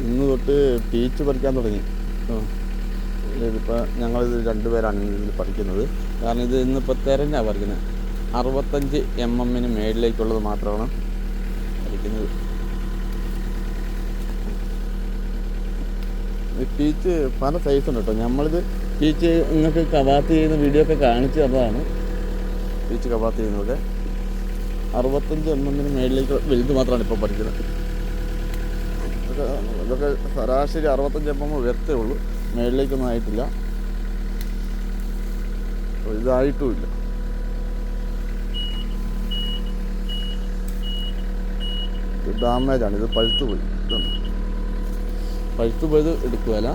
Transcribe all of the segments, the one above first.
ഇന്ന് തൊട്ട് ടീച്ച് പഠിക്കാൻ തുടങ്ങി. ഇതിപ്പോൾ ഞങ്ങളിത് രണ്ടുപേരാണ് ഇതിൽ പഠിക്കുന്നത്. കാരണം ഇത് ഇന്നിപ്പോൾ തിരഞ്ഞാണ് പഠിക്കുന്നത് അറുപത്തഞ്ച് എം എമ്മിന് മേളിലേക്കുള്ളത് മാത്രമാണ് പഠിക്കുന്നത്. ഈ പീച്ച് പല സൈസ് ഉണ്ട് കേട്ടോ നമ്മളിത് പീച്ച് നിങ്ങൾക്ക് കവാത്ത് ചെയ്യുന്ന വീഡിയോ ഒക്കെ കാണിച്ചു തന്നതാണ്. പീച്ച് കവാത്ത് ചെയ്യുന്നതൊക്കെ അറുപത്തഞ്ച് എം എമ്മിന് മേളിലേക്ക് വലുത് മാത്രമാണ് ഇപ്പോൾ പഠിക്കുന്നത്. ഇതൊക്കെ ഇതൊക്കെ ശരാശരി അറുപത്തഞ്ച് എം എം ഉയർത്തേ ഉള്ളൂ. മേളിലേക്കൊന്നും ആയിട്ടില്ല. ഇതായിട്ടുമില്ല ഇത് ഡാമേജാണ്. ഇത് പഴുത്തു പോയി. പഴുത്തു പോയത് എടുക്കുകയല്ല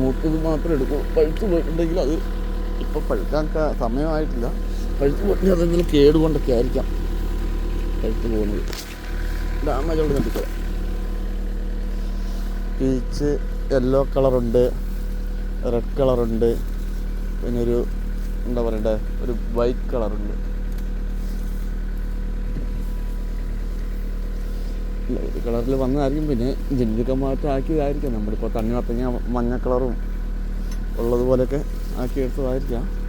മൂത്തത് മാത്രം എടുക്കൂ. പഴുത്തു പോയിട്ടുണ്ടെങ്കിൽ അത് ഇപ്പോൾ പഴുക്കാൻ സമയമായിട്ടില്ല. പഴുത്തു പോയിട്ടുണ്ടെങ്കിൽ അതെന്തെങ്കിലും കേടുകൊണ്ടൊക്കെ ആയിരിക്കാം. പഴുത്തു പോകുന്നത്. ഡാമേജ് അവിടെ കണ്ടിക്കുക പീച്ച് യെല്ലോ കളറുണ്ട് റെഡ് കളറുണ്ട് പിന്നെ ഒരു എന്താ പറയണ്ടേ ഒരു വൈറ്റ് കളറുണ്ട് ലൈറ്റ് കളറിൽ വന്നതായിരിക്കും പിന്നെ ജനിതക മാറ്റം ആക്കിയതായിരിക്കാം നമ്മളിപ്പോൾ തണ്ണിമത്തങ്ങ മഞ്ഞ കളറും ഉള്ളതുപോലെയൊക്കെ ആക്കി എടുത്തതായിരിക്കാം പിന്നെ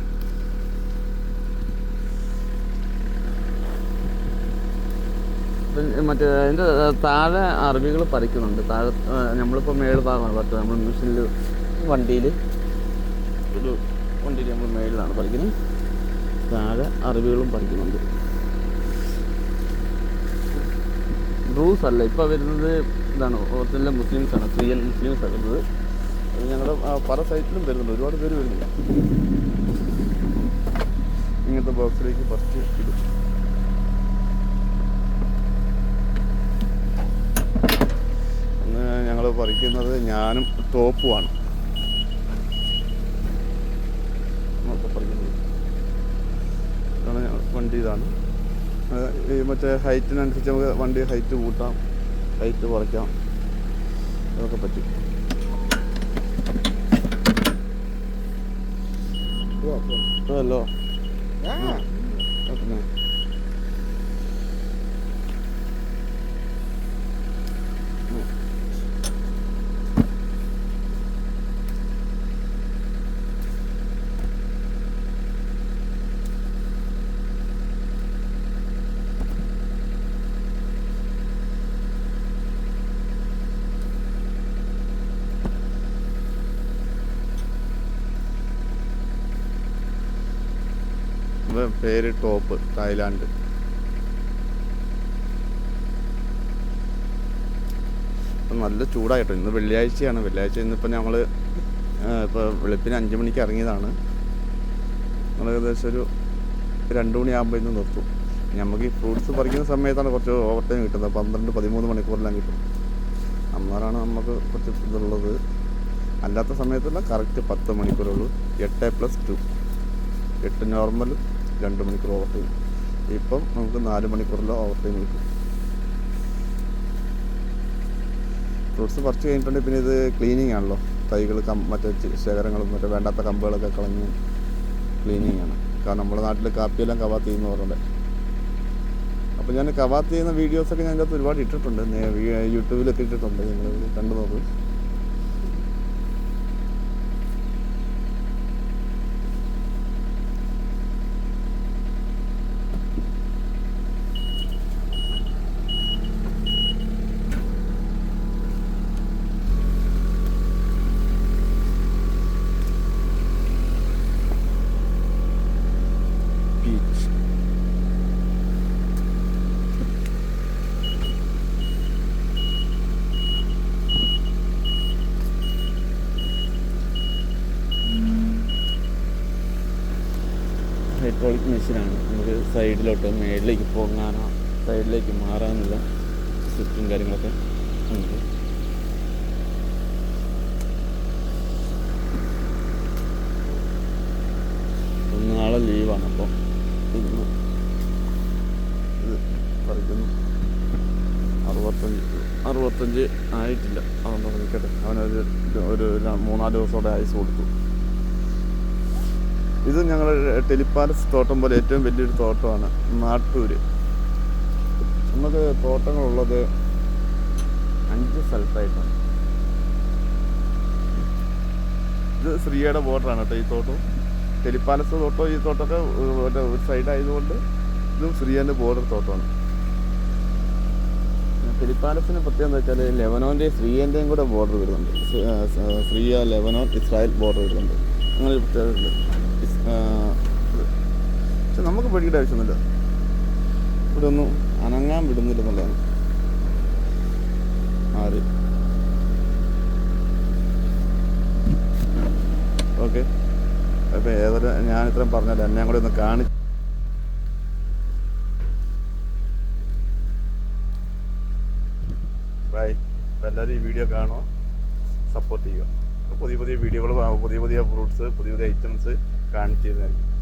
മറ്റേ അതിന്റെ താഴെ അറബികൾ പറിക്കുന്നുണ്ട്. താഴെ നമ്മളിപ്പോൾ മേൾ ഭാഗമാണ്. പറ്റുക നമ്മൾ മെഷീനിൽ വണ്ടിയിൽ ഒരു വണ്ടിയിൽ നമ്മൾ മേളിലാണ് പറിക്കുന്നത് താഴെ അറബികളും പറിക്കുന്നുണ്ട്. ബ്രൂസ് അല്ല ഇപ്പോൾ വരുന്നത് ഇതാണ്. ഒറിജിനൽ മുസ്ലിംസാണ് ആണ് ക്രിയൻ മുസ്ലിംസ് വരുന്നത്. അത് ഞങ്ങളുടെ പല സൈറ്റിലും വരുന്നുണ്ട്. ഒരുപാട് പേര് വരുന്നില്ല. ഇങ്ങനത്തെ ബോക്സിലേക്ക് ഫസ്റ്റ് ഇടും ഇന്ന് പറിക്കുന്നത് ഞാനും ഇതാണ് വണ്ടി ഇതാണ്. ഈ മറ്റേ ഹൈറ്റിനനുസരിച്ച് നമുക്ക് വണ്ടി ഹൈറ്റ് കൂട്ടാം ഹൈറ്റ് കുറയ്ക്കാം. അതൊക്കെ പറ്റും. ഹലോ ഇവന്റെ പേര് ടോപ്പ് തായ്ലാൻഡ്. നല്ല ചൂടായിട്ടോ. ഇന്ന് വെള്ളിയാഴ്ചയാണ്. വെള്ളിയാഴ്ച ഇന്നിപ്പോൾ ഞങ്ങൾ ഇപ്പോൾ വെളുപ്പിന് അഞ്ച് മണിക്ക് ഇറങ്ങിയതാണ്. ഞങ്ങൾ ഏകദേശം ഒരു രണ്ട് മണിയാകുമ്പോൾ ഇന്ന് നിർത്തും. നമുക്ക് ഈ ഫ്രൂട്ട്സ് പറിക്കുന്ന സമയത്താണ് കുറച്ച് ഓവർ ടൈം കിട്ടുന്നത് പന്ത്രണ്ട് പതിമൂന്ന് മണിക്കൂറെല്ലാം കിട്ടും. അന്നേരമാണ് നമുക്ക് കുറച്ച് ഇതുള്ളത്. അല്ലാത്ത സമയത്തുള്ള കറക്റ്റ് പത്ത് മണിക്കൂറുള്ളൂ. എട്ട് പ്ലസ് ടു എട്ട് നോർമലും രണ്ട് മണിക്കൂർ ഓവർ ടൈം ഇപ്പം നമുക്ക് നാല് മണിക്കൂറിലോ ഓവർ ടൈം കിട്ടും. ഫ്രൂട്ട്സ് പറിച്ച് കഴിഞ്ഞിട്ടുണ്ട്. പിന്നെ ഇത് ക്ലീനിങ് ആണല്ലോ. തൈകൾ കം മറ്റേ ശേഖരങ്ങളും മറ്റേ വേണ്ടാത്ത കമ്പുകളൊക്കെ കളഞ്ഞ് ക്ലീനിങ് ആണ്. കാരണം നമ്മുടെ നാട്ടിൽ കാപ്പിയെല്ലാം കവാത്തി എന്ന് പറഞ്ഞത് അപ്പോൾ ഞാൻ കവാത്തി ചെയ്യുന്ന വീഡിയോസൊക്കെ ഞാൻ അതിനകത്ത് ഒരുപാട് ഇട്ടിട്ടുണ്ട്. യൂട്യൂബിലൊക്കെ ഇട്ടിട്ടുണ്ട്. നിങ്ങൾ കണ്ടു നോക്ക് പീച്ച് ഹൈഡ്രോളിക് മെഷീനാണ് നമുക്ക് സൈഡിലോട്ട് മേളിലേക്ക് പോകാനോ സൈഡിലേക്ക് മാറാനുള്ള സ്വിച്ചും കാര്യങ്ങളൊക്കെ ഉണ്ട്. നാളെ ലീവാണ് അപ്പോൾ ഇന്ന് ഇത് പറിക്കുന്നു അറുപത്തഞ്ച് അറുപത്തഞ്ച് ആയിട്ടില്ല. അവൻ നിൽക്കട്ടെ അവനൊരു ഒരു മൂന്നാൽ ദിവസത്തോടെ ഐസ് കൊടുത്തു ഇത് ഞങ്ങൾ ടെലിപ്പാലസ് തോട്ടം പോലെ ഏറ്റവും വലിയൊരു തോട്ടമാണ് നാട്ടൂര്. നമുക്ക് തോട്ടങ്ങളുള്ളത് അഞ്ച് സ്ഥലത്തായിട്ടാണ്. ഇത് ശ്രീയുടെ ബോർഡറാണ് കേട്ടോ ഈ തോട്ടം. ടെലിപ്പാലസ് തോട്ടം ഈ തോട്ടമൊക്കെ ഒരു സൈഡ് ആയതുകൊണ്ട് ഇതും ശ്രീയന്റെ ബോർഡർ തോട്ടമാണ്. ടെലിപ്പാലസിന് പ്രത്യേകം എന്താ വെച്ചാൽ ലെവനോന്റെയും ശ്രീയന്റെയും കൂടെ ബോർഡർ വരുന്നുണ്ട്. ശ്രീയ ലെബനോൻ ഇസ്രായേൽ ബോർഡർ വരുന്നുണ്ട്. അങ്ങനെ ഒരു പ്രത്യേകത ഉണ്ട് ഇസ്- ആ, ഇത്. പക്ഷെ നമുക്ക് പേടിക്കേണ്ട ആവശ്യമൊന്നുമില്ല. ഇവിടെ ഒന്നും അനങ്ങാൻ വിടുന്നില്ല എന്നുള്ളതാണ്. ആര്? ഓക്കെ. അപ്പോൾ ഏതൊരു ഞാൻ ഇത്രയും പറഞ്ഞല്ലോ എന്നെ കൂടെ ഒന്ന് കാണി ബൈ അപ്പോൾ എല്ലാവരും ഈ വീഡിയോ കാണുക. സപ്പോർട്ട് ചെയ്യുക. പുതിയ പുതിയ വീഡിയോകൾ പുതിയ പുതിയ ഫ്രൂട്ട്സ് പുതിയ പുതിയ ഐറ്റംസ് കാണിച്ചു തരുന്നതായിരിക്കും